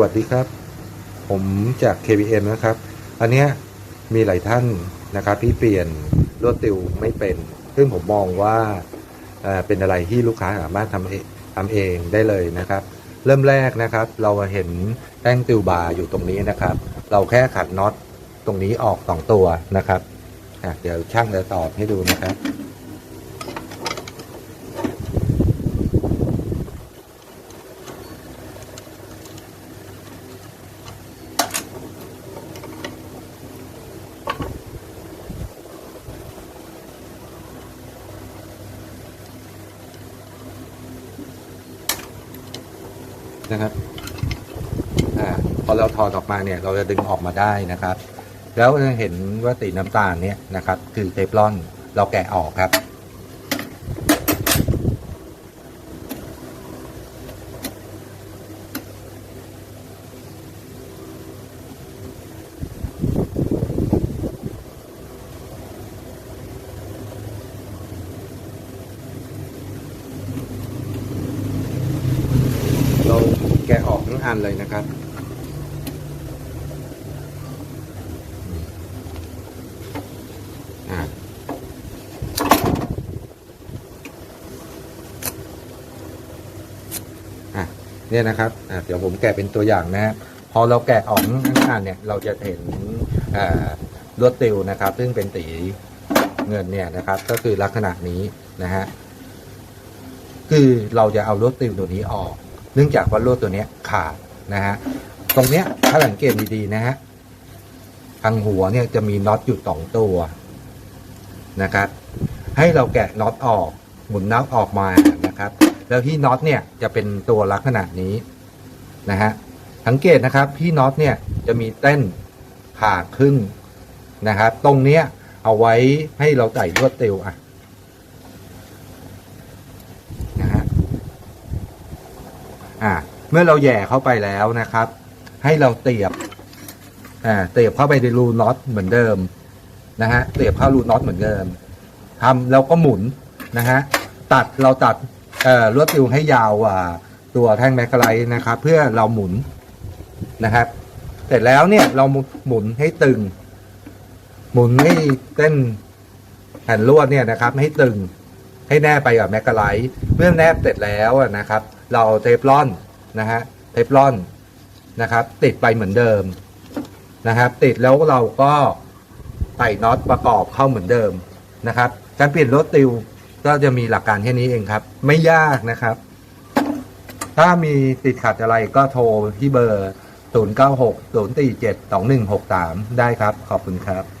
วัสดีครับ ผมจาก KBM นะครับ อันเนี้ยมีหลายท่านนะครับที่เปลี่ยนรวดติวไม่เป็น ซึ่งผมมองว่าเป็นอะไรที่ลูกค้าสามารถทำเองทำเองได้เลยนะครับ เริ่มแรกนะครับ เราเห็นแป้งติวบาร์อยู่ตรงนี้นะครับ เราแค่ขัดน็อตตรงนี้ออกสองตัวนะครับเดี๋ยวช่างจะตอบให้ดูนะครับ นะครับอพอเราถอดออกมาเนี่ยเราจะดึงออกมาได้นะครับ แล้วจะเห็นว่าสีน้ำตาลเนี่ยนะครับ คือเทฟลอนเราแกะออกครับ เราแกะ อันเลยนะครับอ่าเนี่ยนะครับอะเดี๋ยวผมแกะเป็นตัวอย่างนะฮะพอเราแกะออกทั้งอันเนี่ยเราจะเห็นลวดติวนะครับ ซึ่งเป็นสีเงินเนี่ยนะครับ ก็คือลักษณะนี้นะฮะคือเราจะเอาลวดติวตัวนี้ออก เนื่องจากว่าลวดตัวนี้ขาดนะฮะตรงเนี้ยถ้าสังเกตดีๆนะฮะทางหัวเนี่ยจะมีน็อตอยู่สองตัวนะครับให้เราแกะน็อตออกหมุนน็อตออกมานะครับ แล้วที่น็อตเนี่ยจะเป็นตัวลักษณะนี้นะฮะสังเกตนะครับที่น็อตเนี่ยจะมีเต้นผ่าครึ่งนะครับ ตรงเนี้ยเอาไว้ให้เราใส่ลวดติวอะนะฮะ อ่าเมื่อเราแย่เข้าไปแล้วนะครับ ให้เราเตียบอ่าเตียบเข้าไปในรูน็อตเหมือนเดิมนะฮะเตียบเข้ารูน็อตเหมือนเดิมทำแล้วก็หมุนนะฮะตัดเราตัดเอ่อลวดติวให้ยาวกว่าตัวแท่งแมกกาไลนะครับ เพื่อเราหมุนนะครับเสร็จแล้วเนี่ยเราหมุนให้ตึง หมุนให้เส้นแผ่นลวดเนี่ยนะครับ ให้ตึง ให้แนบไปกับแมกกาไลท์เมื่อแนบเสร็จแล้วนะครับ เราเอาเทฟลอนนะฮะเทฟลอนนะครับ ติดไปเหมือนเดิมนะครับ ติดแล้วเราก็ใส่น็อตประกอบเข้าเหมือนเดิมนะครับ การเปลี่ยนรถติวก็จะมีหลักการแค่นี้เองครับ ไม่ยากนะครับ ถ้ามีติดขัดอะไรก็โทรที่เบอร์ 096 047 2163 ได้ครับ ขอบคุณครับ